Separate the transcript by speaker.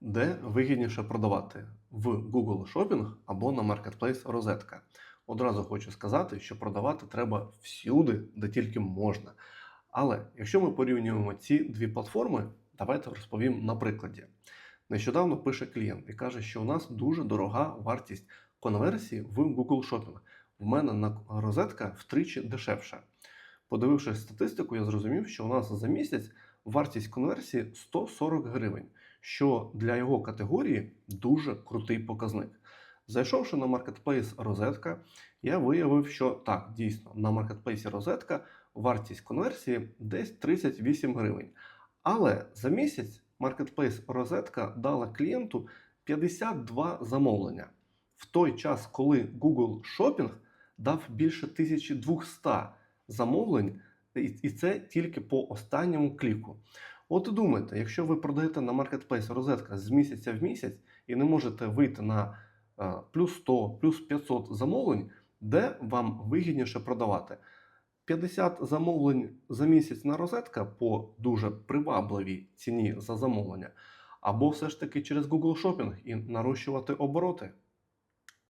Speaker 1: Де вигідніше продавати в Google Shopping або на Marketplace Розетка? Одразу хочу сказати, що продавати треба всюди, де тільки можна. Але якщо ми порівнюємо ці дві платформи, давайте розповім на прикладі. Нещодавно пише клієнт і каже, що у нас дуже дорога вартість конверсії в Google Shopping. В мене на розетка втричі дешевша. Подивившись статистику, я зрозумів, що у нас за місяць вартість конверсії 140 гривень, що для його категорії дуже крутий показник. Зайшовши на маркетплейс Розетка, я виявив, що так, дійсно, на маркетплейсі Розетка вартість конверсії десь 38 гривень. Але за місяць маркетплейс Розетка дала клієнту 52 замовлення. В той час, коли Google Shopping дав більше 1200 замовлень, і це тільки по останньому кліку. От і думайте, якщо ви продаєте на маркетплейс розетка з місяця в місяць і не можете вийти на е, плюс 100, плюс 500 замовлень, де вам вигідніше продавати? 50 замовлень за місяць на розетка по дуже привабливій ціні за замовлення, або все ж таки через Google Shopping і нарощувати обороти.